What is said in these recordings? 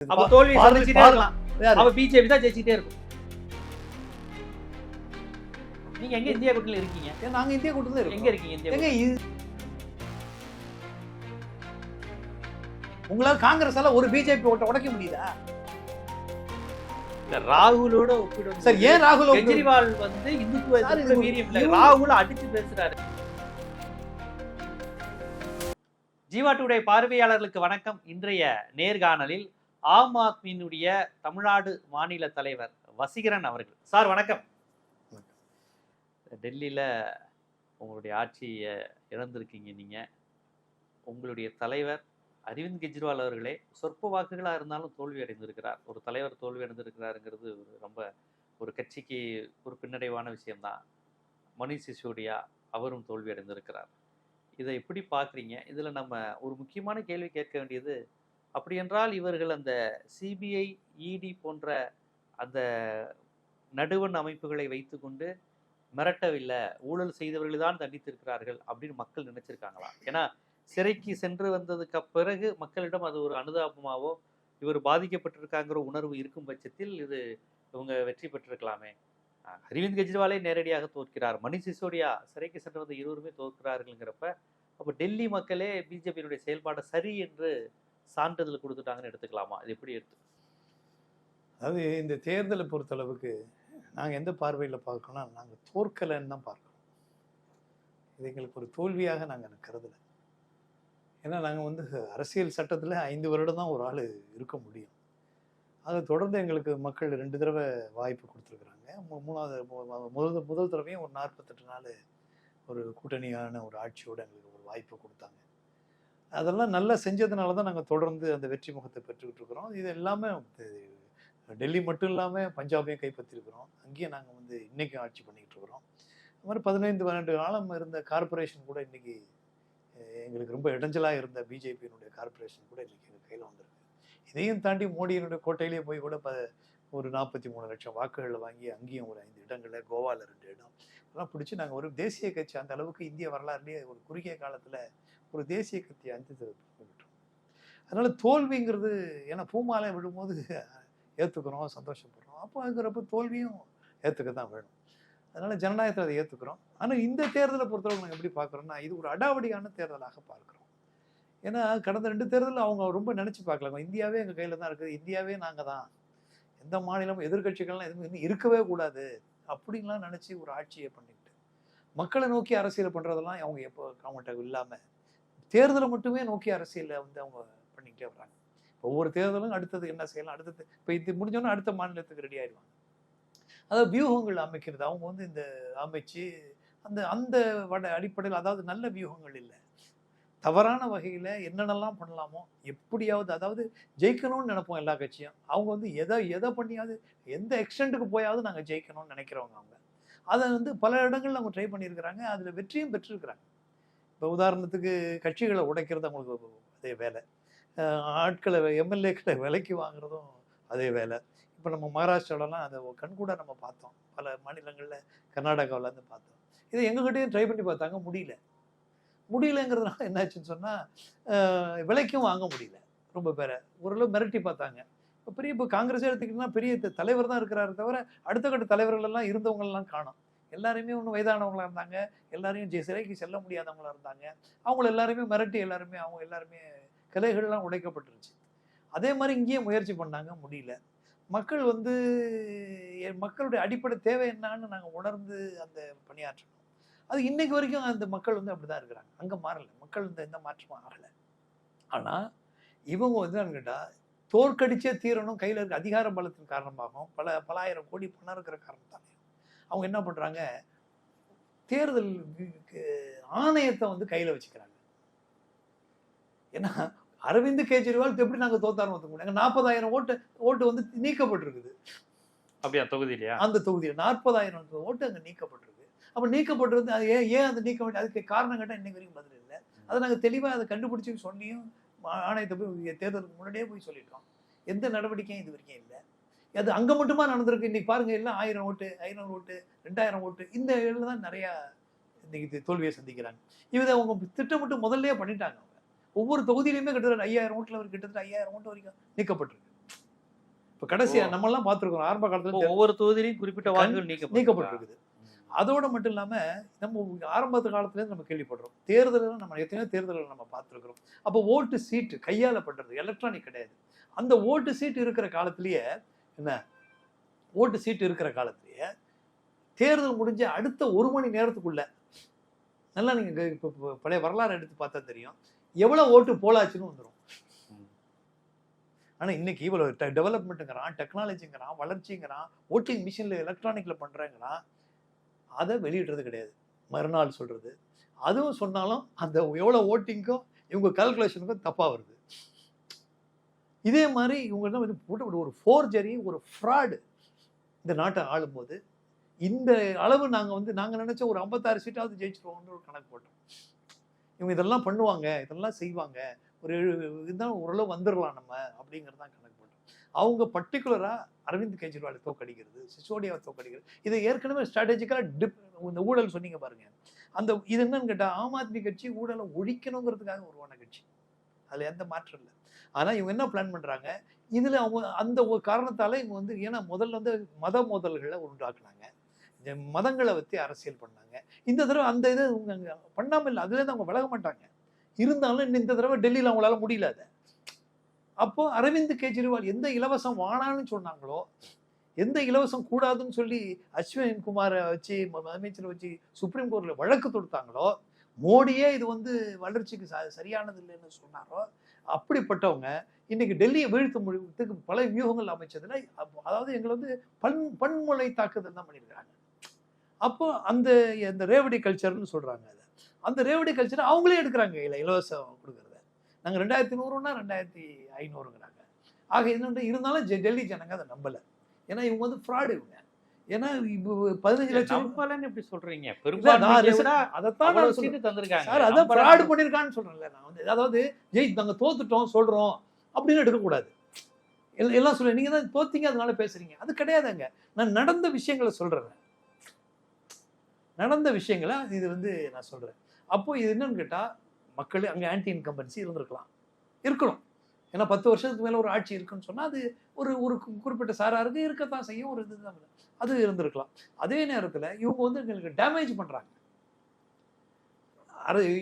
அப்ப தோல்வி சந்திச்சுட்டே இருக்கலாம்? அப்ப பிஜேபி தான் ஜெயிச்சுட்டே இருக்கும். நீங்க எங்க இந்தியா கூட்டணியில இருக்கீங்க? நாங்க இந்திய எங்க இருக்கோம். இருக்கீங்க இந்தியா எங்க உங்களால காங்கிரஸால ஒரு பிஜேபி ஓட்ட உடைக்க முடியுதா? ராகுலோட ஒப்பிடும் சார் ஏன் ராகுல் கெஜ்ரிவால் வந்து இந்துத்துவ இல்ல ராகுல அடிச்சு பேசுறாரு. ஜீவா டுடே பார்வையாளர்களுக்கு வணக்கம். இன்றைய நேர்காணலில் ஆம் ஆத்மியினுடைய தமிழ்நாடு மாநில தலைவர் வசீகரன் அவர்கள். சார் வணக்கம். டெல்லியில் உங்களுடைய ஆட்சியை இழந்திருக்கீங்க நீங்கள் உங்களுடைய தலைவர் அரவிந்த் கெஜ்ரிவால் அவர்களே சொற்ப வாக்குகளாக இருந்தாலும் தோல்வி அடைந்திருக்கிறார். ஒரு தலைவர் தோல்வி அடைந்திருக்கிறாருங்கிறது ஒரு ரொம்ப ஒரு கட்சிக்கு ஒரு பின்னடைவான விஷயம்தான். மணிஷ் சிசோடியா அவரும் தோல்வி அடைந்திருக்கிறார். இதை எப்படி பார்க்குறீங்க? இதில் நம்ம ஒரு முக்கியமான கேள்வி கேட்க வேண்டியது அப்படி என்றால் இவர்கள் அந்த சிபிஐ இடி போன்ற அந்த நடுவண் அமைப்புகளை வைத்துக்கொண்டு மிரட்டவில்லை ஊழல் செய்தவர்கள் தான் தண்டித்திருக்கிறார்கள் அப்படின்னு மக்கள் நினைச்சிருக்காங்களா? ஏன்னா சிறைக்கு சென்று வந்ததுக்கு பிறகு மக்களிடம் அது ஒரு அனுதாபமாவோ இவர் பாதிக்கப்பட்டிருக்காங்கிற உணர்வு இருக்கும் பட்சத்தில் இது இவங்க வெற்றி பெற்றிருக்கலாமே. அரவிந்த் கெஜ்ரிவாலே நேரடியாக தோற்கிறார். மணிஷ் சிசோடியா சிறைக்கு சென்று வந்த இருவருமே தோற்கிறார்கள்ங்கிறப்ப அப்போ டெல்லி மக்களே பிஜேபியினுடைய செயல்பாடை சரி என்று சான்றிதழ் கொடுத்துட்டாங்கன்னு எடுத்துக்கலாமா? இது எப்படி எடுத்து? அதாவது இந்த தேர்தலை பொறுத்தளவுக்கு நாங்கள் எந்த பார்வையில் பார்க்கணும்னா நாங்கள் தோற்கலைன்னு தான் பார்க்கணும். இது எங்களுக்கு ஒரு தோல்வியாக நாங்கள் கருதலை. ஏன்னா நாங்கள் வந்து அரசியல் சட்டத்தில் ஐந்து வருடம் தான் ஒரு ஆள் இருக்க முடியும். அதை தொடர்ந்து எங்களுக்கு மக்கள் ரெண்டு தடவை வாய்ப்பு கொடுத்துருக்குறாங்க. மூ- மூணாவது முதல் முதல் தடவையும் ஒரு நாற்பத்தெட்டு நாள் ஒரு கூட்டணியான ஒரு ஆட்சியோடு எங்களுக்கு ஒரு வாய்ப்பு கொடுத்தாங்க. அதெல்லாம் நல்லா செஞ்சதுனால தான் நாங்கள் தொடர்ந்து அந்த வெற்றி முகத்தை பெற்றுக்கிட்டு இருக்கிறோம் இது எல்லாமே டெல்லி மட்டும் இல்லாமல் பஞ்சாபையும் கைப்பற்றிருக்கிறோம் அங்கேயும் நாங்கள் வந்து இன்றைக்கும் ஆட்சி பண்ணிக்கிட்டு இருக்கிறோம் அது மாதிரி பதினைந்து பன்னெண்டு காலம் இருந்த கார்ப்பரேஷன் கூட இன்றைக்கி எங்களுக்கு ரொம்ப இடைஞ்சலாக இருந்த பிஜேபியினுடைய கார்ப்பரேஷன் கூட இன்றைக்கி எங்கள் கையில் வந்திருக்கு. இதையும் தாண்டி மோடியினுடைய கோட்டையிலே போய் கூட ப ஒரு நாற்பத்தி மூணு லட்சம் வாக்குகளை வாங்கி அங்கேயும் ஒரு ஐந்து இடங்களில் கோவாவில் ரெண்டு இடம். இதெல்லாம் பிடிச்சி நாங்கள் ஒரு தேசிய கட்சி. அந்த அளவுக்கு இந்திய வரலாறுலேயே ஒரு குறுகிய காலத்தில் ஒரு தேசிய கட்சியை அஞ்சு விட்டோம் அதனால் தோல்விங்கிறது ஏன்னா பூமாலை விழும்போது ஏற்றுக்கிறோம் சந்தோஷப்படுறோம். அப்போ இருக்கிறப்ப தோல்வியும் ஏற்றுக்க தான் வேணும். அதனால் ஜனநாயகத்தை அதை ஏற்றுக்கிறோம் ஆனால் இந்த தேர்தலை பொறுத்தளவு நாங்கள் எப்படி பார்க்குறோம்னா இது ஒரு அடாவடியான தேர்தலாக பார்க்குறோம். ஏன்னா கடந்த ரெண்டு தேர்தலில் அவங்க ரொம்ப நினச்சி பார்க்கலாங்க இந்தியாவே எங்கள் கையில் தான் இருக்குது. இந்தியாவே நாங்கள் தான். எந்த மாநிலமும் எதிர்க்கட்சிகள்லாம் எதுவும் இன்னும் இருக்கவே கூடாது. அப்படின்லாம் நினச்சி ஒரு ஆட்சியை பண்ணிக்கிட்டு மக்களை நோக்கி அரசியல் பண்ணுறதெல்லாம் அவங்க எப்போ அவங்கள்ட்ட இல்லாமல் தேர்தலை மட்டுமே நோக்கி அரசியலில் வந்து அவங்க பண்ணிக்கிட்டே வர்றாங்க. ஒவ்வொரு தேர்தலும் அடுத்தது என்ன செய்யலாம்? அடுத்தது இப்போ இது முடிஞ்சோன்னா அடுத்த மாநிலத்துக்கு ரெடி ஆயிடுவாங்க. அதாவது வியூகங்கள் அமைக்கிறது. அவங்க வந்து இந்த அமைச்சு அந்த அந்த வட அடிப்படையில் அதாவது நல்ல வியூகங்கள் இல்லை. தவறான வகையில் என்னென்னலாம் பண்ணலாமோ எப்படியாவது அதாவது ஜெயிக்கணும்னு நினைப்போம் எல்லா கட்சியும். அவங்க வந்து எதை எதை பண்ணியாவது எந்த எக்ஸ்டெண்ட்டுக்கு போயாவது நாங்கள் ஜெயிக்கணும்னு நினைக்கிறவங்க அவங்க. அதை வந்து பல இடங்கள்ல அவங்க ட்ரை பண்ணியிருக்கிறாங்க. அதில் வெற்றியும் பெற்றிருக்கிறாங்க. இப்போ உதாரணத்துக்கு கட்சிகளை உடைக்கிறது அவங்களுக்கு அதே வேலை. ஆட்களை எம்எல்ஏக்களை விலைக்கு வாங்குறதும் அதே வேலை. இப்போ நம்ம மகாராஷ்டிராலலாம் அதை கண்கூட நம்ம பார்த்தோம். பல மாநிலங்களில் கர்நாடகாவிலேருந்து பார்த்தோம். இதை எங்ககிட்டயும் ட்ரை பண்ணி பார்த்தாங்க முடியல. முடியலங்கிறதுனால என்னாச்சுன்னு சொன்னால் விலைக்கும் வாங்க முடியல. ரொம்ப பேரை. ஓரளவு மிரட்டி பார்த்தாங்க. இப்போ பெரிய இப்போ காங்கிரஸ் எடுத்துக்கிட்டிங்கன்னா பெரிய தலைவர் தான் இருக்கிறாரு தவிர அடுத்த கட்ட தலைவர்கள் எல்லாம் இருந்தவங்கெல்லாம் காணும். எல்லாருமே ஒன்றும் வயதானவங்களாக இருந்தாங்க. எல்லாரையும் சிறைக்கு செல்ல முடியாதவங்களா இருந்தாங்க. அவங்கள எல்லாருமே மிரட்டி எல்லாருமே அவங்க எல்லாருமே கிளைகள்லாம் உடைக்கப்பட்டுருச்சு. அதே மாதிரி இங்கேயே முயற்சி பண்ணாங்க முடியல. மக்கள் வந்து எ- மக்களுடைய அடிப்படை தேவை என்னன்னு நாங்கள் உணர்ந்து அந்த பணியாற்றணும். அது இன்னைக்கு வரைக்கும் அந்த மக்கள் வந்து அப்படிதான் இருக்கிறாங்க. அங்கே மாறலை. மக்கள் இந்த எந்த மாற்றமும் ஆகலை. ஆனால் இவங்க வந்து என்னன்னு தோற்கடிச்சே தீரணும் கையில் இருக்க அதிகார பலத்தின் காரணமாகவும் பல பல ஆயிரம் கோடி பணம் இருக்கிற காரணத்தாலையும் அவங்க என்ன பண்ணுறாங்க தேர்தல் ஆணையத்தை வந்து கையில் வச்சுக்கிறாங்க. ஏன்னா அரவிந்த் கெஜ்ரிவால் எப்படி நாங்கள் தோத்தாரம் ஒத்துக்க நாற்பதாயிரம் ஓட்டு ஓட்டு வந்து நீக்கப்பட்டிருக்குது. அப்படியா? தொகுதியிலையா? அந்த தொகுதியில் நாற்பதாயிரம் ஓட்டு அங்கே நீக்கப்பட்டிருக்கு. அப்போ நீக்கப்பட்டிருந்து அது ஏன் ஏன் அது நீக்க வேண்டிய அதுக்கு காரணம் கேட்டால் இன்னைக்கு வரைக்கும் பதில் இல்லை. அதை நாங்கள் தெளிவாக அதை கண்டுபிடிச்சி சொல்லியும் ஆ- ஆணையத்தை போய் தேர்தலுக்கு முன்னாடியே போய் சொல்லிட்டோம். எந்த நடவடிக்கையும் இது வரைக்கும் இல்லை. அது அங்கே மட்டுமா நடந்திருக்கு? இன்னைக்கு பாருங்க எல்லாம் ஆயிரம் ஓட்டு ஐநூறு ஓட்டு ரெண்டாயிரம் ஓட்டு இந்த இதில் தான் நிறையா இன்னைக்கு இது தோல்வியை சந்திக்கிறாங்க. இதை அவங்க திட்டமிட்டு முதல்லயே பண்ணிட்டாங்க அவங்க. ஒவ்வொரு தொகுதியிலையுமே கிட்டத்தட்ட ஐயாயிரம் ஓட்டில் கிட்டத்தட்ட ஐயாயிரம் ஓட்டு வரைக்கும் நீக்கப்பட்டிருக்கு. இப்ப கடைசியா ஓ. நம்ம எல்லாம் பார்த்திருக்கோம் ஆரம்ப காலத்துல ஒவ்வொரு தொகுதியிலையும் குறிப்பிட்ட வாக்குகள் நீக்கப்பட்டிருக்கு? நீக்கப்பட்டிருக்குது. அதோட மட்டும் இல்லாம நம்ம ஆரம்பத்து காலத்துல இருந்து நம்ம கேள்விப்படுறோம். தேர்தலில் நம்ம எத்தனையோ தேர்தல்கள் நம்ம பார்த்துருக்குறோம். அப்போ ஓட்டு சீட்டு கையால பண்றது எலக்ட்ரானிக் கிடையாது. அந்த ஓட்டு சீட்டு இருக்கிற காலத்திலேயே என்ன? ஓட்டு சீட்டு இருக்கிற காலத்திலேயே தேர்தல் முடிஞ்ச அடுத்த ஒரு மணி நேரத்துக்குள்ள நல்லா நீங்கள் இப்போ பழைய வரலாறு எடுத்து பார்த்தா தெரியும். எவ்வளோ ஓட்டு போலாச்சுன்னு வந்துடும் ஆனால் இன்றைக்கி இன்னைக்கு இவ்வளவு டெவலப்மெண்ட்டுங்கிறான் டெக்னாலஜிங்கிறான் வளர்ச்சிங்கிறான் ஓட்டிங் மிஷினில் எலக்ட்ரானிக்கில் பண்ணுறேங்கிறான் அதை வெளியிடுறது கிடையாது. மறுநாள் சொல்கிறது அதுவும் சொன்னாலும் அந்த எவ்வளோ ஓட்டிங்க்கும் இவங்க கால்குலேஷனுக்கும் தப்பாக வருது. இதே மாதிரி இவங்க வந்து போட்டு ஒரு ஃபோர்ஜரி ஒரு ஃப்ராடு இந்த நாட்டை ஆளும்போது இந்த அளவு நாங்கள் வந்து நாங்கள் நினச்ச ஒரு ஐம்பத்தாறு சீட்டாவது ஜெயிச்சிருவோம்னு ஒரு கணக்கு போட்டோம். இவங்க இதெல்லாம் பண்ணுவாங்க இதெல்லாம் செய்வாங்க. ஒரு இதுதான் ஓரளவு வந்துடலாம் நம்ம அப்படிங்கிறது தான் கணக்கு போட்டோம். அவங்க பர்டிகுலராக அரவிந்த் கெஜ்ரிவாலை தோக்கடிக்கிறது சிசோடியாவை தோக்கடிக்கிறது இதை ஏற்கனவே ஸ்ட்ராட்டஜிக்கலாக டிப் இந்த ஊழல் சொன்னீங்க பாருங்க. அந்த இது என்னன்னு கேட்டால் ஆம் ஆத்மி கட்சி ஊழலை ஒழிக்கணுங்கிறதுக்காக உருவான கட்சி. அதில் எந்த மாற்றம் இல்லை. ஆனால் இவங்க என்ன பிளான் பண்ணுறாங்க இதில் அவங்க அந்த ஒரு காரணத்தால் இவங்க வந்து ஏன்னா முதல்ல வந்து மத மோதல்களை உண்டாக்குனாங்க. இந்த மதங்களை வச்சு அரசியல் பண்ணாங்க. இந்த தடவை அந்த இது இவங்க அங்கே பண்ணாமல் இல்லை அதுலேருந்து அவங்க விலக மாட்டாங்க. இருந்தாலும் இன்னும் இந்த தடவை டெல்லியில் அவங்களால முடியல அதை. அப்போ அரவிந்த் கெஜ்ரிவால் எந்த இலவசம் வானான்னு சொன்னாங்களோ எந்த இலவசம் கூடாதுன்னு சொல்லி அஸ்வின் குமாரை வச்சு ம- அமைச்சரை வச்சு சுப்ரீம் கோர்ட்டில் வழக்கு தொடுத்தாங்களோ மோடியே இது வந்து வளர்ச்சிக்கு ச- சரியானது இல்லைன்னு சொன்னாரோ அப்படிப்பட்டவங்க இன்னைக்கு டெல்லியை வீழ்த்த முடிவுக்கு பல வியூகங்கள் அமைச்சதுல அப்போ- அதாவது எங்களை வந்து பன் பன்முலை தாக்குதல் தான் பண்ணியிருக்காங்க அப்போ அந்த அந்த ரேவடி கல்ச்சர்னு சொல்றாங்க அதை. அந்த ரேவடி கல்ச்சர் அவங்களே எடுக்கிறாங்க இல்லை இலவசம் கொடுக்குறத. நாங்கள் ரெண்டாயிரத்தி நூறுனா ரெண்டாயிரத்தி ஐநூறுங்கிறாங்க. ஆக என்னென்று இருந்தாலும் ஜெ- டெல்லி ஜனங்க அதை நம்பலை. ஏன்னா இவங்க வந்து ஃப்ராடு இவங்க. ஏன்னா இப்போ பதினஞ்சு லட்சம் நம்பலன்னு சொல்றீங்க? விட அதைத்தான் நான் சொல்றேன். சீட்டு தந்திருக்காங்க. சார் அதான் நம்பல- ஃப்ராடு பண்ணிருக்கான்னு சொல்றேன்ல நான் வந்து. அதாவது ஜெய் நாங்க தோத்துட்டோம் சொல்றோம் அப்படின்னு எடுக்கக்கூடாது. எல்- எல்லாம் சொல்ல நீங்க தான் தோத்தீங்க அதனால பேசுறீங்க. அது கிடையாதுங்க. நான் நடந்த விஷயங்களை சொல்றேன் நடந்த விஷயங்களை இது வந்து நான் சொல்றேன். அப்போ இது என்னன்னு கேட்டா மக்கள் அங்க ஆன்டி இன்கம்பன்சி இருந்திருக்கலாம். இருக்கணும். ஏன்னா பத்து வருஷத்துக்கு மேலே ஒரு ஆட்சி இருக்குன்னு சொன்னால் அது ஒரு ஒரு குறிப்பிட்ட சாராருக்கு இருக்கத்தான் செய்யும் ஒரு இதுதான். அது இருந்திருக்கலாம். அதே நேரத்தில் இவங்க வந்து எங்களுக்கு டேமேஜ் பண்ணுறாங்க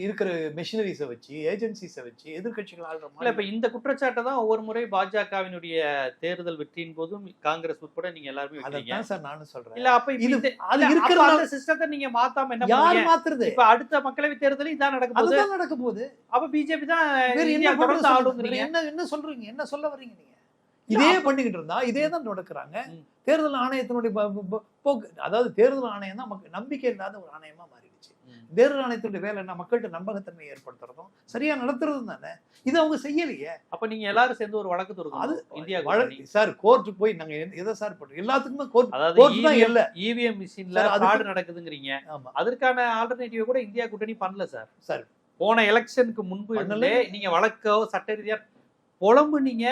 இருக்கிற மெஷினரிஸை வச்சு ஏஜென்சிஸை வச்சு எதிர்க்கட்சிகள் ஆள்ற மாதிரி இப்ப இந்த குற்றச்சாட்டை தான் ஒவ்வொரு முறை பாஜகவினுடைய தேர்தல் வெற்றியின் போதும் காங்கிரஸ் உட்பட நீங்க எல்லாருமே அதைத்தான் சார் நானும் சொல்றேன். இல்ல அப்ப இது அது இருக்கிறதுனால அந்த சிஸ்டத்தை நீங்க மாத்தாம என்ன யார் மாத்துறது? இப்ப அடுத்த மக்களவை தேர்தலில் இதான் நடக்க போகுது. அதுதான் நடக்க போகுது அப்ப பிஜேபி தான் என்ன என்ன என்ன சொல்றீங்க? என்ன சொல்ல வர்றீங்க நீங்க? இதே பண்ணிக்கிட்டு இருந்தா இதே தான் நடக்கிறாங்க. தேர்தல் ஆணையத்தினுடைய போக்கு அதாவது தேர்தல் ஆணையம் தான் நமக்கு நம்பிக்கை இல்லாத ஒரு ஆணையமா. தேர்தல் ஆணையத்தினுடைய வேலை என்ன? மக்கள்கிட்ட நம்பகத்தன்மை ஏற்படுத்துறதும் சரியா நடத்துறதும் தானே. இது அவங்க செய்யலையே. அப்ப நீங்க எல்லாரும் சேர்ந்து ஒரு வழக்கு அது தொடுக்கணும் இந்தியா வழக்கு. சார் கோர்ட்டுக்கு போய் நாங்க எதை சார் பண்றோம் எல்லாத்துக்குமே கோர்ட் கோர்ட் தான் இல்ல. இவிஎம் மிஷின்ல ஃப்ராடு நடக்குதுங்கிறீங்க. ஆமா. அதற்கான ஆல்டர்னேட்டிவ் கூட இந்தியா கூட்டணி பண்ணல சார். சார். போன எலெக்ஷனுக்கு முன்பு. இருந்தே நீங்க வழக்கோ சட்ட ரீதியா புலம்புனீங்க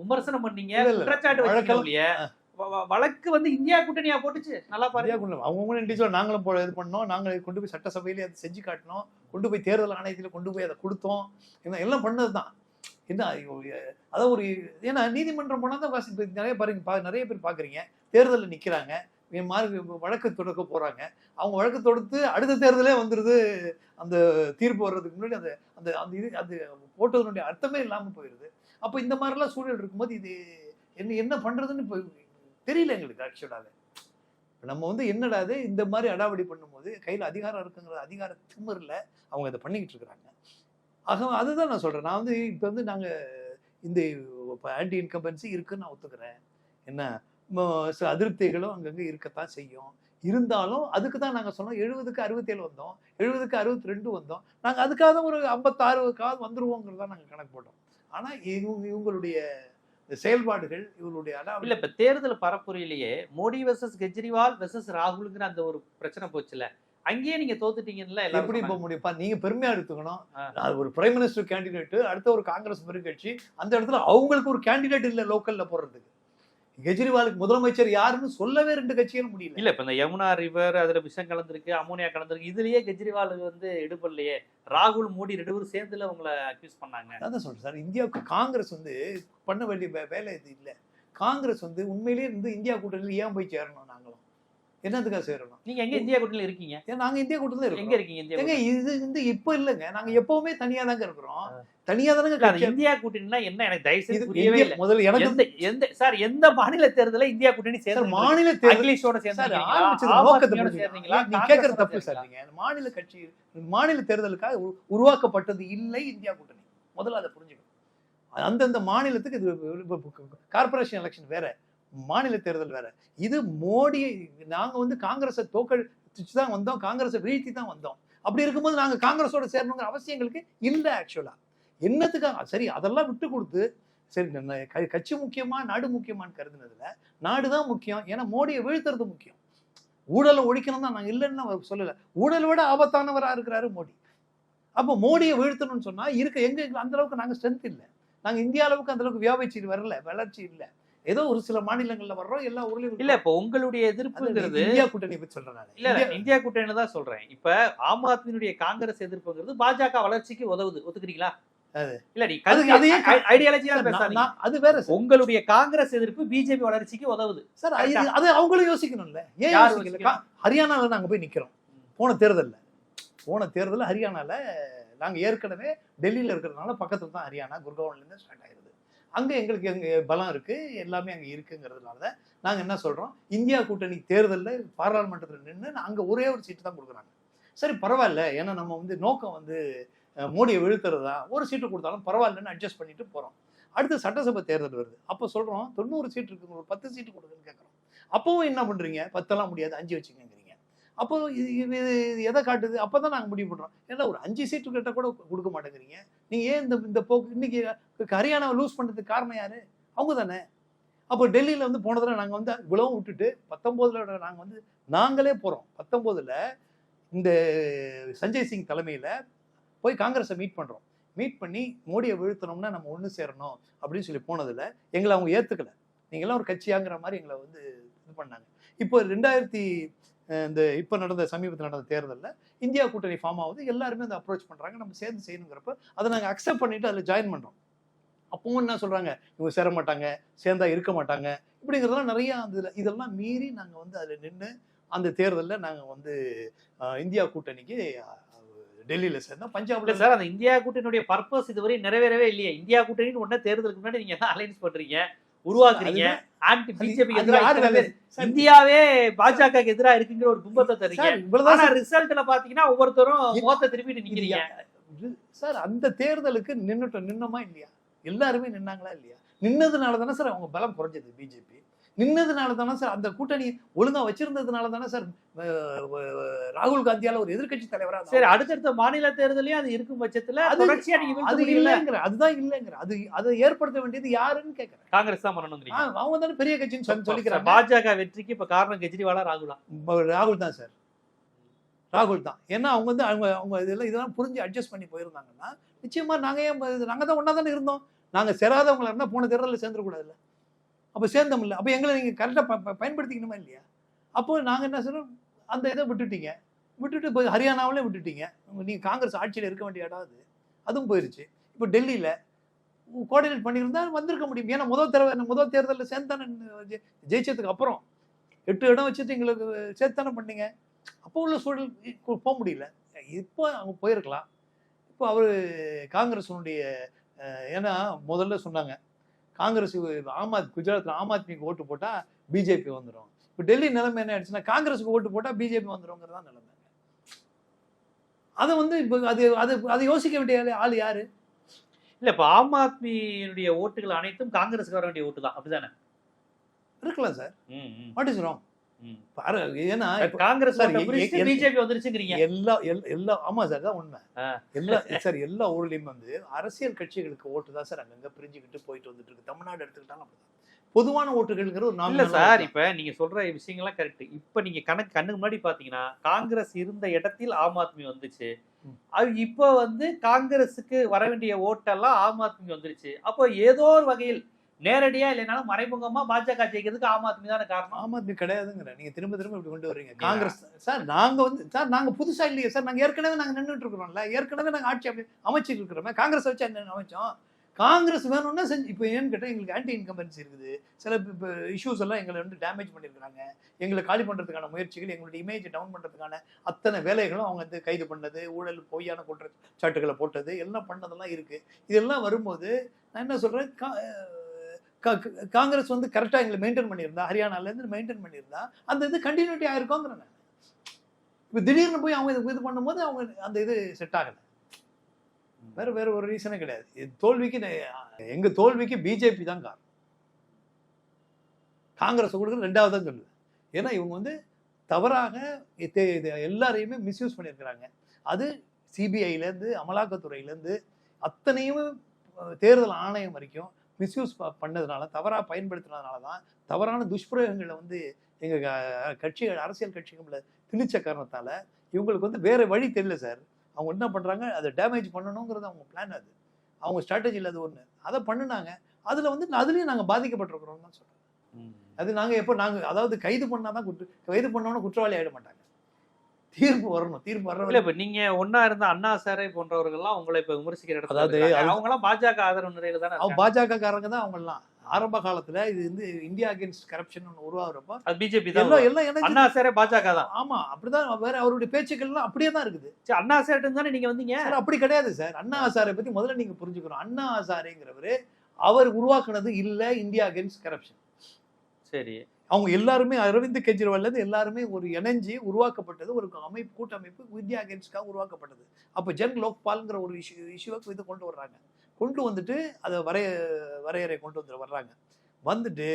விமர்சனம் பண்ணீங்க. குற்றச்சாட்டு வச்சீங்க வ- வழக்கு வந்து இந்தியா கூட்டணியா போட்டுச்சு. நல்லா பாருங்க. கொண்டு அவங்க இண்டிவிஜுவல் நாங்களும் போல இது பண்ணோம். நாங்கள் கொண்டு போய் சட்டசபையிலே அதை செஞ்சு காட்டினோம். கொண்டு போய் தேர்தல் ஆணையத்தில் கொண்டு போய் அதை கொடுத்தோம். எல்லாம் பண்ணது தான் என்ன ஐயோ, அதான் ஒரு ஏன்னா நீதிமன்றம் போனால் தான் வாசி- நிறைய பாருங்க பா நிறைய பேர் பார்க்குறீங்க தேர்தலில் நிற்கிறாங்க மார்க் வழக்கு தொடக்க போகிறாங்க அவங்க வழக்கு தொடுத்து அடுத்த தேர்தலே வந்துடுது அந்த தீர்ப்பு வர்றதுக்கு முன்னாடி அந்த அந்த அந்த இது அது போட்டதனுடைய அர்த்தமே இல்லாமல் போயிடுது அப்போ இந்த மாதிரிலாம் சூழல் இருக்கும்போது இது என்ன என்ன பண்ணுறதுன்னு இப்போ தெரியல எங்களுக்கு ஆக்சுவலாக நம்ம வந்து என்னடா இது இந்த மாதிரி அடாவடி பண்ணும்போது கையில் அதிகாரம் இருக்குங்கிற அதிகார திமிரில் அவங்க இதை பண்ணிக்கிட்டு இருக்கிறாங்க. ஆக அதுதான் நான் சொல்கிறேன் நான் வந்து இப்போ வந்து நாங்கள் இந்த ஆன்டி இன்கம்பன்சி இருக்குன்னு நான் ஒத்துக்கிறேன். என்ன? சில அதிருப்திகளும் அங்கங்கே இருக்கத்தான் செய்யும். இருந்தாலும் அதுக்கு தான் நாங்கள் சொன்னோம் எழுபதுக்கு அறுபத்தேழு வந்தோம் எழுபதுக்கு அறுபத்தி ரெண்டு வந்தோம். நாங்கள் அதுக்காக ஒரு ஐம்பத்தாறுக்காவது வந்துருவோங்கிறதா நாங்கள் கணக்கு போட்டோம். ஆனால் இவங்க இவங்களுடைய செயல்பாடுகள் இவங்களுடைய அடாவடி இல்ல இப்ப தேர்தல் பரப்புரையிலேயே மோடி வெர்சஸ் கெஜ்ரிவால் வெர்சஸ் ராகுல்ங்கிற அந்த ஒரு பிரச்சனை போச்சுல அங்கேயே நீங்க தோத்துட்டீங்கன்னு எல்லாரும் எப்படி போக சொன்னாங்க. முடியும்ப்பா நீங்க பெருமையா எடுத்துக்கணும். அது ஒரு பிரைம் மினிஸ்டர் கேண்டிடேட் அடுத்த ஒரு காங்கிரஸ் பெருங்கட்சி அந்த இடத்துல அவங்களுக்கு ஒரு கேண்டிடேட் இல்ல லோக்கல்ல போடுறதுக்கு கெஜ்ரிவாலுக்கு முதலமைச்சர் யாருன்னு சொல்லவே ரெண்டு கட்சிகளும் முடியல. இல்ல இப்ப இந்த யமுனா ரிவர் அதுல விஷம் கலந்துருக்கு அமோனியா கலந்துருக்கு இதுலயே கெஜ்ரிவால் வந்து எடுபடலையே. ராகுல் மோடி ரெண்டு பேரும் சேர்ந்துல உங்களை அக்யூஸ் பண்ணாங்க. அதான் சொல்றேன் சார் இந்தியாவுக்கு காங்கிரஸ் வந்து பண்ண வேண்டிய வேலை இது இல்ல. காங்கிரஸ் வந்து உண்மையிலேயே இருந்து இந்தியா கூட்டணியில் ஏன் போய் சேரணும் நாங்களும்? என்னத்துக்காக சேரணும்? நீங்க எங்க இந்தியா கூட்டணியில இருக்கீங்க? நாங்க இந்தியா எங்க இருக்கோம். இருக்கீங்க இந்தியா ஏங்க கூட்டணி? இது வந்து இப்ப இல்லைங்க. நாங்க எப்பவுமே தனியா தாங்க இருக்கிறோம். தனியா தானங்க இந்தியா கூட்டணினா என்ன? எனக்கு தயவு செய்து புரியவே இல்ல. முதல்ல எனக்கு எந்த சார் எந்த மாநில தேர்தல இந்தியா கூட்டணி சார் சேர்ந்து மாநில தேர்தல் அகிலேஷோட சார் சேர்ந்து ஆரம்பிச்சது நோக்கத்தை புரிஞ்சுக்கங்க. நீங்க கேட்கறது தப்பு சார் நீங்க. மாநில கட்சி மாநில தேர்தலுக்காக உரு- உருவாக்கப்பட்டது இல்லை இந்தியா கூட்டணி. முதல்ல அதை புரிஞ்சுக்கணும். அந்தந்த மாநிலத்துக்கு இது கார்பரேஷன் எலெக்ஷன் வேற. மாநில தேர்தல் வேற. இது மோடி நாங்க வந்து காங்கிரஸை தோக்கடிச்சு தான் வந்தோம் காங்கிரஸை வீழ்த்தி தான் வந்தோம். அப்படி இருக்கும்போது நாங்க காங்கிரஸோட சேரணுங்கிற அவசியம் எங்களுக்கு இல்ல ஆக்சுவலா என்னத்துக்காக சரி அதெல்லாம் விட்டு கொடுத்து சரி க- கட்சி முக்கியமா நாடு முக்கியமான்னு கருதுனதுல நாடு தான் முக்கியம் ஏன்னா மோடியை வீழ்த்துறது முக்கியம். ஊழலை ஒழிக்கணும் தான் நாங்கள் இல்லைன்னு அவர் சொல்லலை. ஊழலை விட ஆபத்தானவராக இருக்கிறாரு மோடி. அப்போ மோடியை வீழ்த்தணும்னு சொன்னா இருக்க எங்க அந்த அளவுக்கு நாங்கள் ஸ்ட்ரென்த் இல்லை. நாங்கள் இந்தியா அளவுக்கு அந்த அளவுக்கு வியாபாரி வரல வளர்ச்சி இல்லை. ஏதோ ஒரு சில மாநிலங்கள்ல வர்றோம் எல்லா ஊர்லயும் இல்ல இப்ப உங்களுடைய எதிர்ப்புங்கிறது இந்தியா கூட்டணி பத்தி சொல்றேன் நான். இல்ல இந்தியா கூட்டணி தான் சொல்றேன். இப்ப ஆம் ஆத்மியினுடைய காங்கிரஸ் எதிர்ப்புங்கிறது பாஜக வளர்ச்சிக்கு உதவுது. ஒத்துக்கிறீங்களா? இல்ல நீ ஐடியாலஜியா பேசாதீங்க. அது வேற உங்களுடைய காங்கிரஸ் எதிர்ப்பு பிஜேபி வளர்ச்சிக்கு உதவுது. சார் அது அவங்களும் யோசிக்கணும்ல. ஏன் யோசிக்கல? ஹரியானால நாங்க போய் நிக்கிறோம். போன தேர்தல்ல. போன தேர்தல் ஹரியானால நாங்க ஏற்கனவே டெல்லியில இருக்கிறதுனால பக்கத்துல தான் ஹரியானா குர்கான்ல இருந்து ஸ்டார்ட் ஆயிருது. அங்கே எங்களுக்கு எங்க பலம் இருக்குது எல்லாமே அங்கே இருக்குங்கிறதுனால தான் நாங்கள் என்ன சொல்கிறோம் இந்தியா கூட்டணி தேர்தலில் பாராளுமன்றத்தில் நின்று அங்கே ஒரே ஒரு சீட்டு தான் கொடுக்குறாங்க. சரி பரவாயில்ல. ஏன்னா நம்ம வந்து நோக்கம் வந்து மோடியை வீழ்த்துறது? தான் ஒரு சீட்டு கொடுத்தாலும் பரவாயில்லன்னு அட்ஜஸ்ட் பண்ணிட்டு போகிறோம் அடுத்து சட்டசபை தேர்தல் வருது. அப்போ சொல்கிறோம் தொண்ணூறு சீட்டு இருக்குங்க ஒரு பத்து சீட்டு கொடுக்குன்னு கேட்குறோம் அப்பவும் என்ன பண்ணுறீங்க பத்தெல்லாம் முடியாது அஞ்சு வச்சுக்கங்கிறீங்க. அப்போ இது இது இது எதை காட்டுது? அப்போ தான் நாங்கள் முடிவு பண்ணுறோம் ஏன்னா ஒரு அஞ்சு சீட்டு கிட்ட கூட கொடுக்க மாட்டேங்கிறீங்க? நீங்கள் ஏன் இந்த இந்த போக்கு இன்னைக்கு ஹரியானாவை லூஸ் பண்ணுறதுக்கு காரணம் யார்? அவங்க தானே. அப்போ டெல்லியில் வந்து போன தடவை வந்து இவ்வளவும் விட்டுட்டு பத்தொம்போதில் நாங்கள் வந்து நாங்களே போகிறோம் பத்தொம்போதில் இந்த சஞ்சய் சிங் தலைமையில் போய் காங்கிரஸை மீட் பண்ணுறோம் மீட் பண்ணி மோடியை வீழ்த்தணும்னா நம்ம ஒன்று சேரணும் அப்படின்னு சொல்லி போனதில் எங்களை அவங்க ஏற்றுக்கலை நீங்களாம் ஒரு கட்சியாங்கிற மாதிரி எங்களை வந்து இது பண்ணாங்க. இப்போ ரெண்டாயிரத்தி இந்த இப்போ நடந்த சமீபத்தில் நடந்த தேர்தலில் இந்தியா கூட்டணி ஃபார்ம் ஆகுது. எல்லாருமே அதை அப்ரோச் பண்ணுறாங்க நம்ம சேர்ந்து செய்யணுங்கிறப்ப அதை நாங்கள் அக்செப்ட் பண்ணிட்டு அதில் ஜாயின் பண்ணுறோம் அப்பவும் என்ன சொல்கிறாங்க இவங்க சேர மாட்டாங்க. சேர்ந்தா இருக்க மாட்டாங்க. இப்படிங்கிறதெல்லாம் நிறையா அந்த இதெல்லாம் மீறி நாங்கள் வந்து அதில் நின்று அந்த தேர்தலில் நாங்கள் வந்து இந்தியா கூட்டணிக்கு டெல்லியில் சேர்ந்தோம். பஞ்சாப்ல சார் அந்த இந்தியா கூட்டணியுடைய பர்பஸ் இதுவரை நிறைவேறவே இல்லையா. இந்தியா கூட்டணின்னு ஒண்ணு தேர்தலுக்கு முன்னாடி நீங்க என்ன அலைன்ஸ் பண்றீங்க? உருவாக்குறீங்க. ஆன்டி பிஜேபி இந்தியாவே பாஜக எதிரா இருக்குங்கிற ஒரு பிம்பத்தை தரீங்க இவ்வளவுதான் ரிசல்ட்ல பாத்தீங்கன்னா ஒவ்வொருத்தரும். முகத்தை திருப்பிட்டு இது நிக்கிறீங்க. சார் அந்த தேர்தலுக்கு நின்னுட்டோம். நின்னோமா இல்லையா? எல்லாருமே நின்னாங்களா இல்லையா? நின்னதுனால தானே சார் அவங்க பலம் குறைஞ்சது பிஜேபி நின்னதுனால தானே சார் அந்த கூட்டணி ஒழுங்கா வச்சிருந்ததுனால தானே சார் ராகுல் காந்தியால ஒரு எதிர்க்கட்சி தலைவரா சரி அடுத்தடுத்த மாநில தேர்தலையும் அது இருக்கும் பட்சத்துல அது- தொடர்ச்சியா நீங்க அது இல்லைங்கிற அதுதான் இல்லைங்கிற. அது அதை ஏற்படுத்த வேண்டியது யாருன்னு கேட்கறேன் காங்கிரஸ் தான் ஆ, அவங்க தானே பெரிய கட்சின்னு சொல்லி சொல்லிக்கிறாங்க. பாஜக வெற்றிக்கு இப்ப காரணம் கெஜ்ரிவாலா ராகுலா? ராகுல் தான் சார். ராகுல் தான். ஏன்னா அவங்க வந்து அவங்க அவங்க இதெல்லாம் இதெல்லாம் புரிஞ்சு அட்ஜஸ்ட் பண்ணி போயிருந்தாங்கன்னா நிச்சயமா நாங்க ஏன் நாங்க தான் ஒன்றா தானே இருந்தோம். நாங்க சேராதவங்களா இருந்தா போன தேர்தலில் சேர்ந்துடக்கூடாதுல்ல. அப்போ சேர்ந்தோம்ல அப்போ எங்களை நீங்கள் கரெக்டாக பயன்படுத்திக்கணுமா இல்லையா? அப்போ நாங்கள் என்ன சொல்கிறோம் அந்த இதை விட்டுட்டீங்க. விட்டுட்டு இப்போ ஹரியானாவிலே விட்டுட்டீங்க. நீங்கள் காங்கிரஸ் ஆட்சியில் இருக்க வேண்டிய இடம் அது. அதுவும் போயிருச்சு. இப்போ டெல்லியில் கோஆர்டினேட் பண்ணியிருந்தா வந்திருக்க முடியும். ஏன்னா முதல் தடவை முதல் தேர்தலில் சேர்ந்தானே ஜெயிச்சதுக்கு அப்புறம் எட்டு இடம் வச்சுட்டு எங்களுக்கு சேர்த்தானே பண்ணீங்க. அப்போ உள்ள சூழல் போக முடியல. இப்போ அவங்க போயிருக்கலாம். இப்போ அவர் காங்கிரஸினுடைய ஏன்னா முதல்ல சொன்னாங்க. காங்கிரஸ் ஆம் ஆத் குஜராத்தில் ஆம் ஆத்மிக்கு ஓட்டு போட்டால் பிஜேபி வந்துடும் இப்போ டெல்லி நிலைமை என்ன ஆயிடுச்சுன்னா காங்கிரஸுக்கு ஓட்டு போட்டால் பிஜேபி வந்துருங்கிறது தான் நிலைமை. அதை வந்து இப்போ அது அது அதை யோசிக்க வேண்டிய ஆள் யாரு? இல்ல இப்ப ஆம் ஆத்மியினுடைய ஓட்டுகள் அனைத்தும் காங்கிரஸ்க்கு வர வேண்டிய ஓட்டு தான் அப்படிதானே இருக்கலாம் சார். What is wrong. ஏன்னா காங்கிரஸ் பிஜேபி வந்துருச்சுங்கிறீங்க. எல்லா எல்- எல்லா ஆமா சார் தான் உண்மை. எல்லா சார் எல்லா ஊர்லயும் வந்து அரசியல் கட்சிகளுக்கு ஓட்டு தான் சார் அங்கங்க பிரிஞ்சுக்கிட்டு போயிட்டு வந்துட்டு இருக்கு தமிழ்நாடு எடுத்துக்கிட்டாலும் பொதுவான ஓட்டுகள்ங்கிற ஒரு nominal சார் இப்ப நீங்க சொல்ற விஷயங்கள்லாம் கரெக்ட் இப்ப நீங்க கணக்கு கண்ணுக்கு முன்னாடி பாத்தீங்கன்னா காங்கிரஸ் இருந்த இடத்தில் ஆம் ஆத்மி வந்துச்சு. அது இப்ப வந்து காங்கிரஸுக்கு வர வேண்டிய ஓட்டெல்லாம் ஆம் ஆத்மி வந்துருச்சு. அப்போ ஏதோ ஒரு வகையில் நேரடியா இல்லைனாலும் மறைமுகமா பாஜக ஜெயிக்கிறதுக்கு ஆம் ஆத்மி தானே காரணம். ஆம் ஆத்மி கிடையாதுங்கிற. நீங்க திரும்ப திரும்ப இப்படி கொண்டு வர்றீங்க காங்கிரஸ் சார் நாங்க வந்து சார் நாங்க புதுசா இல்லையே சார் நாங்க ஏற்கனவே நாங்க நின்றுட்டு இருக்கிறோம்ல ஏற்கனவே நாங்க ஆட்சி அமை அமைச்சிட்டு இருக்கிறோமே காங்கிரஸ் வச்சு அமைச்சோம்? காங்கிரஸ் வேணும்னா செஞ்சு இப்போ ஏன்னு கேட்டால் எங்களுக்கு ஆன்டி இன்கம்பன்சி இருக்குது. சில இப்போ இஷ்யூஸ் எல்லாம் எங்களை வந்து டேமேஜ் பண்ணியிருக்கிறாங்க. எங்களை காலி பண்ணுறதுக்கான முயற்சிகள் எங்களுடைய இமேஜ் டவுன் பண்ணுறதுக்கான அத்தனை வேலைகளும் அவங்க வந்து கைது பண்ணது ஊழல் பொய்யான குற்றச்சாட்டுகளை போட்டது எல்லாம் பண்ணதெல்லாம் இருக்குது இதெல்லாம் வரும்போது நான் என்ன சொல்கிறேன் காங்கிரஸ் வந்து கரெக்டாக எங்களை மெயின்டைன் பண்ணியிருந்தா ஹரியானாலேருந்து மெயின்டைன் பண்ணியிருந்தா அந்த இது கண்டினியூட்டி ஆயிருக்கோங்கிறேன் நான். இப்போ திடீர்னு போய் அவங்க இது இது பண்ணும்போது அவங்க அந்த இது செட் ஆகலை. வேற வேற ஒரு ரீசனே கிடையாது. தோல்விக்கு எங்கள் எங்க தோல்விக்கு பிஜேபி தான் காரணம். காங்கிரஸ் கொடுக்குறது ரெண்டாவது தான் சொல்லுது. ஏன்னா இவங்க வந்து தவறாக இது எல்லாரையுமே மிஸ்யூஸ் பண்ணியிருக்கிறாங்க. அது சிபிஐலேருந்து அமலாக்கத்துறையிலேருந்து அத்தனையும் தேர்தல் ஆணையம் வரைக்கும் மிஸ்யூஸ் பண்ணதுனால தவறாக பயன்படுத்தினதுனால தான் தவறான துஷ்பிரயோகங்களை வந்து எங்கள் கட்சிகள் அரசியல் கட்சிகளை திணிச்ச காரணத்தால இவங்களுக்கு வந்து வேற வழி தெரியல சார். அவங்க என்ன பண்ணுறாங்க அதை டேமேஜ் பண்ணணுங்கிறது அவங்க பிளான் அது. அவங்க ஸ்ட்ராட்டஜியில் அது ஒன்று அதை பண்ணுனாங்க. அதில் வந்து அதுலேயும் நாங்கள் பாதிக்கப்பட்டிருக்கிறோம்னு தான் சொல்கிறேன் ம். அது நாங்கள் எப்போ நாங்கள் அதாவது கைது பண்ணால் தான் குற்ற கைது பண்ணோன்னு குற்றவாளி ஆகிட மாட்டாங்க. தீர்ப்பு வரணும். தீர்ப்பு வர்ற இல்ல இப்ப நீங்க ஒன்னா இருந்த அண்ணா சாரை போன்றவர்கள்லாம் உங்களை இப்ப விமர்சிக்கிற இடத்துல அதாவது அவங்க எல்லாம் பாஜக ஆதரவு நிலையில தானே அவங்க இருக்காங்க. பாஜக காரங்க தான் அவங்கெல்லாம். ஆரம்ப காலத்தில் இது வந்து இந்தியா அகேன்ஸ்ட் கரப்ஷன் ஒன்று உருவாகிறப்போ அது பிஜேபி தான் எல்லாம் எல்லாம் அண்ணா சாரே பாஜக தான். ஆமா அப்படிதான் வேற அவருடைய பேச்சுக்கள்லாம் அப்படியே தான் இருக்குது. சரி, அண்ணா சார்ட்டு தானே நீங்க வந்தீங்க? சார் அப்படி கிடையாது சார். அண்ணா ஹசாரை பத்தி முதல்ல நீங்க புரிஞ்சுக்கணும். அண்ணா ஹசாரேங்கிறவரு அவர் உருவாக்குனது இல்ல இந்தியா அகேன்ஸ்ட் கரப்ஷன் சரி. அவங்க எல்லாருமே அரவிந்த் கெஜ்ரிவால்ல இருந்து எல்லாருமே ஒரு இணைஞ்சு உருவாக்கப்பட்டது ஒரு அமைப்பு கூட்டமைப்பு வித்யா அகேன்ஸ்டாக உருவாக்கப்பட்டது. அப்போ ஜன் லோக்பால்ங்கிற ஒரு இஷ்யூ இஷ்யூவை இது கொண்டு வர்றாங்க. கொண்டு வந்துட்டு அதை வரைய வரையறை கொண்டு வந்து வர்றாங்க. வந்துட்டு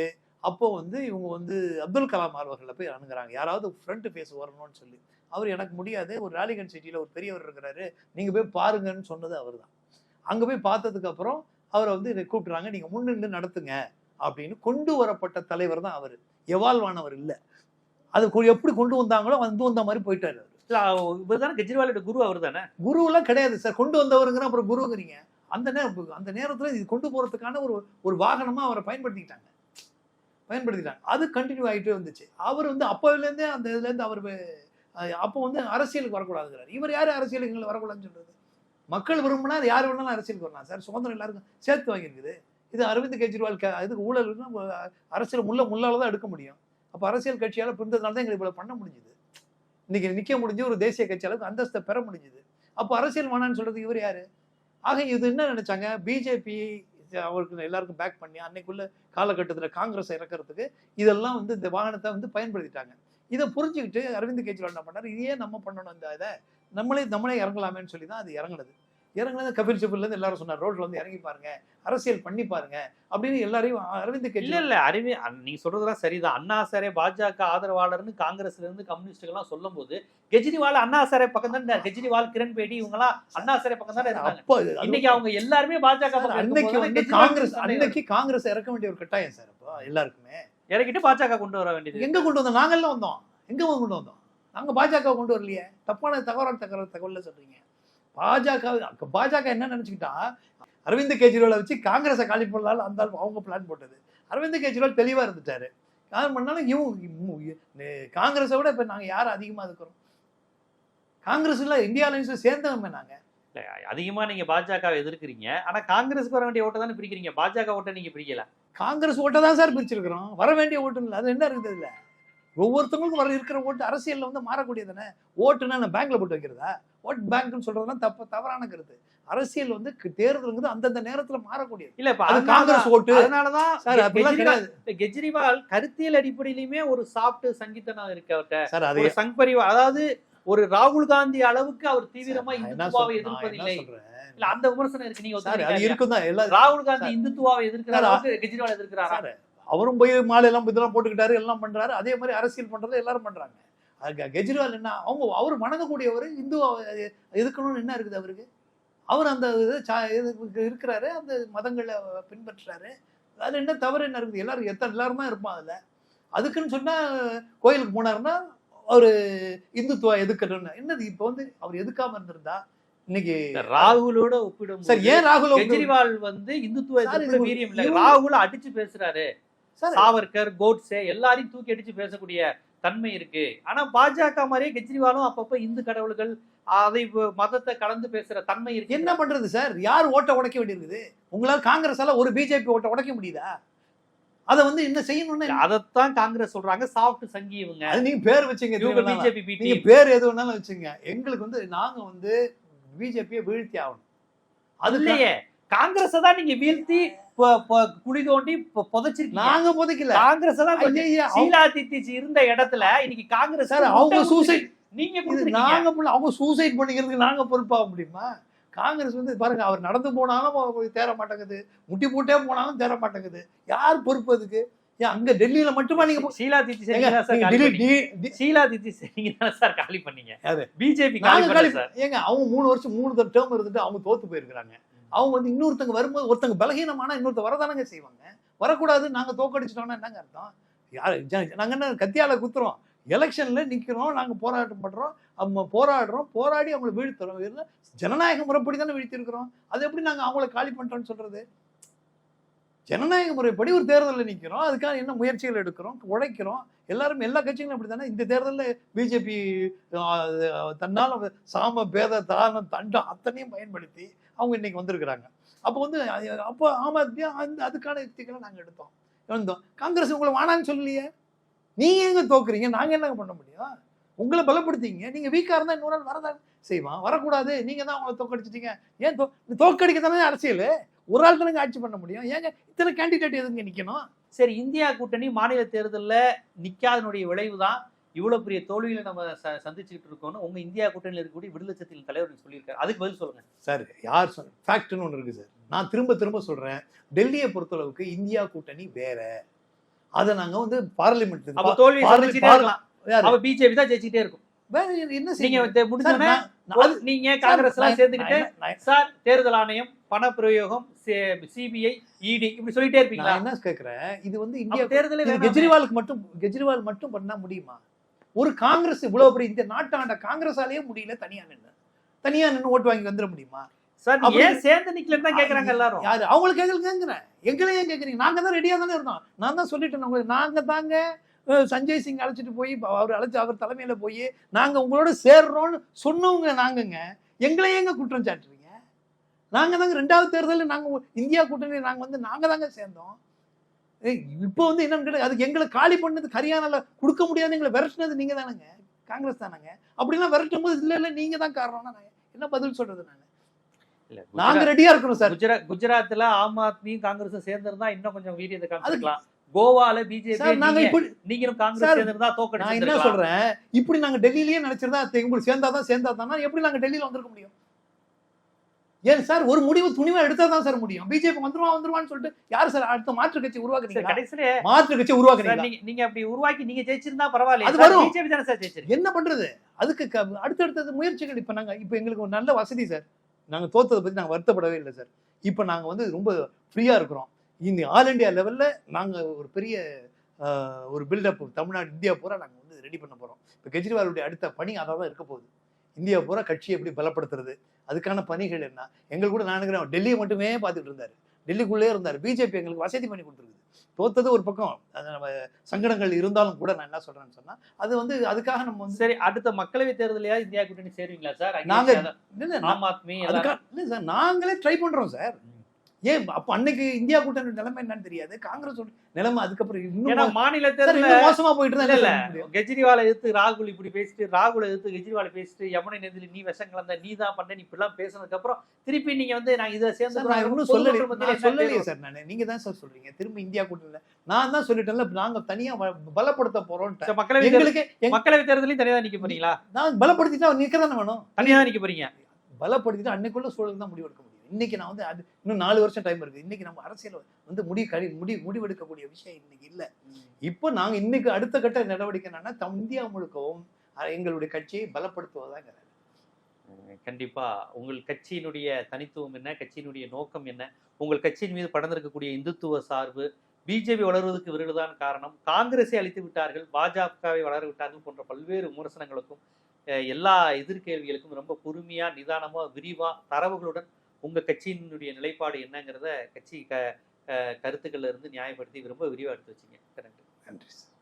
அப்போ வந்து இவங்க வந்து அப்துல் கலாம் அவர்களை போய் அணுகிறாங்க. யாராவது ஃப்ரண்ட் ஃபேஸ் வரணும்னு சொல்லி. அவர் எனக்கு முடியாது ஒரு ராலிகன் சிட்டியில் ஒரு பெரியவர் இருக்கிறாரு நீங்கள் போய் பாருங்கன்னு சொன்னது அவர் தான் அங்கே போய் பார்த்ததுக்கப்புறம் அவரை வந்து இதை கூப்பிட்றாங்க. நீங்கள் முன்னின்று நடத்துங்க. அப்படின்னு கொண்டு வரப்பட்ட தலைவர் தான் அவர். எவால்வ் ஆனவர் இல்லை. அது எப்படி கொண்டு வந்தாங்களோ வந்து வந்த மாதிரி போயிட்டாரு இவர்தானே கெஜ்ரிவாலோட குரு அவர் தானே குருவெல்லாம் கிடையாது சார். கொண்டு வந்தவருங்கிற அப்புறம் குருங்கிறீங்க. அந்த நேரம் அந்த நேரத்தில் இது கொண்டு போகிறதுக்கான ஒரு ஒரு வாகனமாக அவரை பயன்படுத்திக்கிட்டாங்க. பயன்படுத்திட்டாங்க. அது கண்டினியூ ஆகிட்டே வந்துச்சு. அவர் வந்து அப்போலேருந்தே அந்த இதுலேருந்து அவர் அப்போ வந்து அரசியலுக்கு வரக்கூடாதுங்கிறார். இவர் யார் அரசியலுக்கு எங்களை வரக்கூடாதுன்னு சொல்றது? மக்கள் விரும்பினா அது யார் வேணாலும் அரசியலுக்கு வரலாம் சார். சுதந்திரம் எல்லாருக்கும் சேர்த்து வாங்கியிருக்குது. இது அரவிந்த் கெஜ்ரிவால் க- இதுக்கு ஊழல்னா அரசியல் முள்ள முள்ளால தான் எடுக்க முடியும். அப்போ அரசியல் கட்சியால் பிரிந்ததுனால தான் எங்களுக்கு இவ்வளோ பண்ண முடிஞ்சுது. இன்னைக்கு நிற்க முடிஞ்சு ஒரு தேசிய கட்சி அளவுக்கு அந்தஸ்தை பெற முடிஞ்சுது. அப்போ அரசியல் வேணான்னு சொல்றது இவர் யாரு? ஆக இது என்ன நினைச்சாங்க? பிஜேபி அவருக்கு எல்லாருக்கும் பேக் பண்ணி அன்னைக்குள்ள காலகட்டத்தில் காங்கிரஸ் இறக்கிறதுக்கு இதெல்லாம் வந்து இந்த வாகனத்தை வந்து பயன்படுத்திட்டாங்க. இதை புரிஞ்சுக்கிட்டு அரவிந்த் கெஜ்ரிவால் என்ன பண்ணாரு? இதையே நம்ம பண்ணணும் இந்த இதை. நம்மளே நம்மளே இறங்கலாமேன்னு சொல்லி தான் அது இறங்குனது. இறங்குனது கபில் சிபில்லேருந்து எல்லாரும் சொன்னார் ரோட்ல வந்து இறங்கி பாருங்க அரசியல் பண்ணி பாருங்க அப்படின்னு எல்லாரையும் அரவிந்த் இல்ல கெஜ்ரிவால் இல்ல அறிவி நீங்க சொல்றதெல்லாம் சரிதான். அண்ணா சாரே பாஜக ஆதரவாளர்னு காங்கிரஸ்ல இருந்து கம்யூனிஸ்டுகள் எல்லாம் சொல்லும் போது கெஜ்ரிவால் அண்ணா சாரே பக்கம் தான் கெஜ்ரிவால் கிரண் பேடி இவங்க எல்லாம் அண்ணா சாரே பக்கம் தானே அப்போ இன்னைக்கு அவங்க எல்லாருமே பாஜக அன்னைக்கு வந்து காங்கிரஸ் அன்னைக்கு காங்கிரஸ் இறக்க வேண்டிய ஒரு கட்டாயம் சார் அப்போ எல்லாருக்குமே. இறக்கிட்டு பாஜக கொண்டு வர வேண்டியது. எங்க கொண்டு வந்தோம்? நாங்கெல்லாம் வந்தோம். எங்க கொண்டு வந்தோம்? நாங்க பாஜக கொண்டு வரலையே. தப்பான தகவல் தகவல் தகவல்ல சொல்றீங்க. பாஜக பாஜக என்ன நினைச்சுக்கிட்டா அரவிந்த் கெஜ்ரிவாலை வச்சு காங்கிரஸை காலி பண்ணலாம்னு அந்த அவங்க பிளான் போட்டது. அரவிந்த் கெஜ்ரிவால் தெளிவா இருந்துட்டாரு. யார் பண்ணாலும் இவங்க காங்கிரஸை விட இப்ப நாங்க யார் அதிகமா இருக்கிறோம் காங்கிரஸ்ல இந்தியா அலைன்ஸ்ல சேர்ந்தவங்க நாங்க. இல்ல, அதிகமா நீங்க பாஜக எதிர்க்கிறீங்க. ஆனா காங்கிரஸ்க்கு வர வேண்டிய ஓட்டை தானே பிரிக்கிறீங்க? பாஜக ஓட்டை நீங்க பிரிக்கல. காங்கிரஸ் ஓட்டை தான் சார் பிரிச்சிருக்கிறோம். வர வேண்டிய ஓட்டு இல்லை. அது என்ன இருக்குது இல்ல ஒவ்வொருத்தவங்களுக்கும் வர இருக்கிற ஓட்டு அரசியல்ல வந்து மாறக்கூடியதானே ஓட்டுனா நான் பேங்க்ல போட்டு வைக்கிறதா? ஓட் பேங்க்னு சொல்றதெல்லாம் தப்பு தவறான கருத்து. அரசியல் வந்து தேர்தலுங்கிறது அந்தந்த நேரத்துல மாறக்கூடியது. இல்ல இப்ப அது காங்கிரஸ் ஓட்டு. அதனாலதான் கெஜ்ரிவால் கருத்தியல் அடிப்படையிலுமே ஒரு சாப்பிட்டு சங்கீதனா இருக்கு அவர்கிட்ட சார் அது சங் பரிவார் அதாவது ஒரு ராகுல் காந்தி அளவுக்கு அவர் தீவிரமா இந்துத்துவாவை எதிர்ப்பதில்லை. இல்ல அந்த விமர்சனம் இருக்கு நீங்க? இருக்கும் தான் ராகுல் காந்தி. இந்துத்துவாவை எதிர்க்கிற சார், அளவுக்கு கெஜ்ரிவால் எதிர்க்கிறாரா? அவரும் போய் மாலை எல்லாம் இதெல்லாம் போட்டுக்கிட்டாரு எல்லாம் பண்றாரு. அதே மாதிரி அரசியல் பண்றது எல்லாரும் பண்றாங்க. அது கெஜ்ரிவால் என்ன அவங்க அவர் வணங்கக்கூடியவர் இந்து எதுக்கணும்னு என்ன இருக்குது அவருக்கு? அவர் அந்த இது இருக்கிறாரு அந்த மதங்களை பின்பற்றுறாரு. அதுல என்ன தவறு என்ன இருக்குது? எல்லாரும் எத்தனை எல்லாரும் தான் இருப்பான் அதுல. அதுக்குன்னு சொன்னா கோயிலுக்கு போனாருன்னா அவரு இந்துத்துவா எதுக்கணும்னு என்னது இப்போ வந்து அவர் எதுக்காம இருந்திருந்தா? இன்னைக்கு ராகுலோட ஒப்பிடும் சார் ஏன் ராகுல் கெஜ்ரிவால் வந்து இந்துத்துவ வீரியம் இல்ல. ராகுல அடிச்சு பேசுறாரு. சாவர்கர் கோட்ஸே எல்லாரையும் தூக்கி அடிச்சு பேசக்கூடிய தன்மை இருக்கு. ஆனா பாஜக மாதிரியே கெஜ்ரிவாலும் அப்பப்ப இந்து கடவுள்கள் அதை மதத்தை கலந்து பேசுற தன்மை இருக்கு. என்ன பண்றது சார்? யார் ஓட்டை உடைக்க வேண்டியிருக்குது? உங்களால காங்கிரஸால ஒரு பிஜேபி ஓட்டை உடைக்க முடியுதா? அதை வந்து என்ன செய்யணும்னு அதைத்தான் காங்கிரஸ் சொல்றாங்க. சாஃப்ட் சங்கி இவங்க. நீங்க பேர் வச்சுங்க. பிஜேபி நீங்க பேர் எது வேணாலும் வச்சுங்க. எங்களுக்கு வந்து நாங்க வந்து பிஜேபியை வீழ்த்தி ஆகணும். அது இல்லையே. காங்கிரஸ் தான் நீங்க வீழ்த்தி குழி தோண்டி புதைச்சிருக்கீங்க. நாங்க போதைக்கல. காங்கிரஸ் தான் ஷீலா தீட்சிச் இருந்த இடத்துல இன்னைக்கு காங்கிரஸ் அவங்க சூசைட் நீங்க. நாங்க அவங்க சூசைட் பண்ணிக்கிறதுக்கு நாங்க பொறுப்பாக முடியுமா? காங்கிரஸ் வந்து பாருங்க அவர் நடந்து போனாலும் தேர மாட்டேங்குது. முட்டி போட்டே போனாலும் தேர மாட்டேங்குது. யார் பொறுப்பு அதுக்கு? ஏன் அங்க டெல்லியில மட்டுமா நீங்க ஷீலா தீட்சிச் ஏங்க, நீங்க தான் சார் காலி பண்ணீங்க. காலி பண்ணீங்க? பிஜேபி காலி சார். ஏங்க அவங்க மூணு வருஷம் மூணு டேர்ம் இருந்துட்டு அவங்க தோத்து போயிருக்கிறாங்க. அவங்க வந்து இன்னொருத்தங்க வரும்போது ஒருத்தங்க பலகீனமான இன்னொருத்த வரதானங்க செய்வாங்க. வரக்கூடாது நாங்கள் தோக்கடிச்சிட்டோம்னா என்னங்க அர்த்தம்? யார் நாங்கள் என்ன கத்தியால் குத்துறோம்? எலெக்ஷனில் நிற்கிறோம் நாங்கள் போராட்டம் பண்ணுறோம் அவங்க போராடுறோம் போராடி அவங்கள வீழ்த்துறோம். இல்லை ஜனநாயக முறைப்படி தானே வீழ்த்திருக்கிறோம் அது எப்படி நாங்கள் அவங்கள காலி பண்ணிட்டோம்னு சொல்கிறது ஜனநாயக முறைப்படி ஒரு தேர்தலில் நிற்கிறோம் அதுக்காக என்ன முயற்சிகள் எடுக்கிறோம்? உழைக்கிறோம். எல்லாரும் எல்லா கட்சிகளும் அப்படி தானே இந்த தேர்தலில் பிஜேபி தன்னால் சாம பேத தானம் தண்டம் அத்தனையும் பயன்படுத்தி அவங்க இன்னைக்கு வந்திருக்கிறாங்க. அப்போ வந்து அப்போ ஆம் ஆத்மி அந்த அதுக்கான யுக்திகளை நாங்கள் எடுத்தோம். வந்தோம் காங்கிரஸ் உங்களை வானான்னு சொல்லலையே? நீங்கள் எங்கே தோக்குறீங்க? நாங்கள் என்னங்க பண்ண முடியும்? உங்களை பலப்படுத்திங்க. நீங்கள் வீக்காக இருந்தால் இன்னொரு நாள் வரதான் செய்வான் வரக்கூடாது. நீங்கள் தான் அவங்கள தோக்கடிச்சிட்டீங்க. ஏன் தோ தோக்கடிக்க தானே அரசியல்? ஒரு ஆள் தானே ஆட்சி பண்ண முடியும். ஏங்க இத்தனை கேண்டிடேட் எதுங்க நிற்கணும் சரி இந்தியா கூட்டணி மாநில தேர்தலில் நிற்காதனுடைய விளைவு தான் இவ்வளவு பெரிய தோல்வியில நம்ம ச- சந்திச்சுக்கிட்டு இருக்கோம்னு உங்க இந்தியா கூட்டணியில் இருக்கக்கூடிய விடுதலை சக்தியின் தலைவர் சொல்லியிருக்காரு. அதுக்கு பதில் சொல்லுங்க. சார் யார் சொன்ன ஃபேக்ட்னு ஒன்று இருக்கு சார். நான் திரும்ப திரும்ப சொல்றேன். டெல்லியை பொறுத்தளவுக்கு இந்தியா கூட்டணி வேற. அதை நாங்க வந்து பார்லிமெண்ட் அப்ப தோல்வி பிஜேபி தான் ஜெயிச்சுட்டே இருக்கும். என்ன செய்யுங்க? நீங்க காங்கிரஸ் எல்லாம் சேர்ந்துக்கிட்டு சார் தேர்தல் ஆணையம் பண பிரயோகம் சிபிஐ இடி இப்படி சொல்லிட்டே இருப்பீங்களா? நான் என்ன கேக்குறேன்? இது வந்து இந்தியா தேர்தலே. கெஜ்ரிவாலுக்கு மட்டும் கெஜ்ரிவால் மட்டும் பண்ணா முடியுமா? ஒரு காங்கிரஸ் இவ்வளவு பெரிய இந்த நாட்டாண்ட காங்கிரஸாலேயே முடியல தனியா நின்று தனியா நின்று ஓட்டு வாங்கி வந்துட முடியுமா? சார் ஏன் சேர்ந்து நிக்கலன்னு தான் கேக்குறாங்க எல்லாரும். யாரு அவங்களுக்கு கேட்குறேன் எங்களை ஏன் கேட்குறீங்க நாங்க தான் ரெடியா தானே இருந்தோம். நான் தான் சொல்லிட்டேன் உங்களுக்கு நாங்க தாங்க சஞ்சய் சிங் அழைச்சிட்டு போய் அவர் அழைச்சு அவர் தலைமையில போய் நாங்க உங்களோட சேர்றோம்னு சொன்னவங்க நாங்கங்க. எங்களை ஏங்க குற்றம் சாட்டுறீங்க? நாங்க தாங்க ரெண்டாவது தேர்தலில் நாங்க இந்தியா கூட்டணி நாங்க வந்து நாங்க தாங்க சேர்ந்தோம். இப்போ வந்து என்னன்னு கேட்டா, அதுக்கு எங்களை காலி பண்ணது ஹரியானால கொடுக்க முடியாது எங்களை விரட்டுனது நீங்க தானங்க. காங்கிரஸ் தானங்க. அப்படிலாம் விரட்டும் போது இல்ல இல்ல நீங்க தான் காரணம்னா நான் என்ன பதில் சொல்றது நான்? இல்ல, நாங்க ரெடியா இருக்கிறோம் சார் குஜராத் குஜராத்ல ஆம் ஆத்மியும் காங்கிரஸும் சேர்ந்திருந்தா இன்னும் கொஞ்சம் வீரியத்தை காமிச்சிருக்கலாம். கோவால பிஜேபி நாங்க இப்படி நீங்களும் காங்கிரஸ் சேர்ந்திருந்தா நான் என்ன சொல்றேன்? இப்படி நாங்க டெல்லியிலேயே நினைச்சிருந்தா சேர்ந்தாதான் சேர்ந்தாதான் எப்படி நாங்க டெல்லியில வந்திருக்க முடியும்? ஏன் சார் ஒரு முடிவு துணிவா எடுத்தா தான் சார் முடியும்? பிஜேபி வந்துருவா வந்துருவான்னு சொல்லிட்டு யார் சார் அடுத்த மாற்று கட்சி உருவாக்குறீங்க கடைசியில மாற்று கட்சி உருவாக்குறீங்க நீங்க அப்படி உருவாக்கி நீங்க ஜெயிச்சிருந்தா பரவாயில்ல அது வரும். பிஜேபி தானே சார் ஜெயிச்சிருக்கு. என்ன பண்றது? அதுக்கு அடுத்தடுத்தது முயற்சிகள். இப்ப நாங்க இப்ப எங்களுக்கு ஒரு நல்ல வசதி சார். நாங்க தோத்ததை பத்தி நாங்க வருத்தப்படவே இல்லை சார். இப்ப நாங்க வந்து ரொம்ப ஃப்ரீயா இருக்கிறோம். இந்த ஆல் இந்தியா லெவல்ல நாங்க ஒரு பெரிய ஒரு பில்டப் தமிழ்நாடு இந்தியா பூரா நாங்க வந்து ரெடி பண்ண போறோம். இப்ப கெஜ்ரிவாலுடைய அடுத்த பணி அதான் தான் இருக்க போகுது. இந்தியா பூரா கட்சியை எப்படி பலப்படுத்துறது? அதுக்கான பணிகள் என்ன? எங்களுக்கு கூட நான் நினைக்கிறேன் டெல்லியை மட்டுமே பார்த்துட்டு இருந்தாரு. டெல்லிக்குள்ளே இருந்தார். பிஜேபி எங்களுக்கு வசதி பண்ணி கொடுத்துருக்குது. தோத்தது ஒரு பக்கம். நம்ம சங்கடங்கள் இருந்தாலும் கூட நான் என்ன சொல்றேன்னு சொன்னா அது வந்து அதுக்காக நம்ம வந்து சரி அடுத்த மக்களவை தேர்தலையா இந்தியா கூட்டணி சேருவீங்களா சார்? நாங்க- இல்ல, ஆம் ஆத்மி அதுக்காக இல்ல சார் நாங்களே ட்ரை பண்றோம் சார். ஏன் அப்ப அன்னைக்கு இந்தியா கூட்டணி நிலைமை என்னன்னு தெரியாது. காங்கிரஸ் நிலைமை அதுக்கப்புறம் இன்னும் மாநில தேர்தல மோசமா போயிட்டு தான் இல்ல. கெஜ்ரிவாலை எதிர்த்து ராகுல் இப்படி பேசிட்டு ராகுல எதிர்த்து கெஜ்ரிவாலை பேசிட்டு யமுனை நதியில நீ விஷம் கலந்த நீ தான் பண்ண நீ இப்படிலாம் பேசினதுக்கு அப்புறம் திருப்பி நீங்க வந்து நான் இதை சார், நான் சேர்ந்து இன்னும் சொல்லலையே சொல்லலையே சார் நான். நீங்க தான் சார் சொல்றீங்க. திரும்ப இந்தியா கூட்டணியில. நான் தான் சொல்லிட்டேன்ல நாங்க தனியா பலப்படுத்த போறோம் மக்களவை எங்களுக்கு எங்க- மக்களவை தேர்தலையும் தனியா தான் நிக்க போறீங்களா? நான் பலப்படுத்திட்டா நிக்க தானே வேணும்? தனியா தான் நிக்க போறீங்க. பலப்படுத்திட்டு அன்னைக்குள்ள சூழல் தான் முடிவெடுக்க முடியும் இன்னைக்கு நான் வந்து அது இன்னும் நாலு வருஷம் டைம் இருக்கு. இன்னைக்கு நம்ம அரசியல் வந்து முடிவு கடி முடி முடிவெடுக்கக்கூடிய விஷயம் இன்னைக்கு இல்ல. இப்போ நாங்க இன்னைக்கு அடுத்த கட்ட நடவடிக்கை என்னன்னா தம் இந்தியா முழுக்கவும் எங்களுடைய கட்சியை பலப்படுத்துவதாங்க கண்டிப்பா. உங்கள் கட்சியினுடைய தனித்துவம் என்ன? கட்சியினுடைய நோக்கம் என்ன? உங்கள் கட்சியின் மீது படர்ந்திருக்கக்கூடிய இந்துத்துவ சார்பு பிஜேபி வளர்வதற்கு இவர்கள்தான் காரணம். காங்கிரஸை அழித்து விட்டார்கள் பாஜகவை வளர விட்டார்கள் போன்ற பல்வேறு விமர்சனங்களுக்கும் எல்லா எதிர்கேள்விகளுக்கும் ரொம்ப பொறுமையா நிதானமா விரிவா தரவுகளுடன் உங்கள் கட்சியினுடைய நிலைப்பாடு என்னங்கிறத கட்சி க அஹ், கருத்துக்கள்ல இருந்து நியாயப்படுத்தி ரொம்ப விரிவாக எடுத்து வச்சீங்க. நன்றி. நன்றி சார்.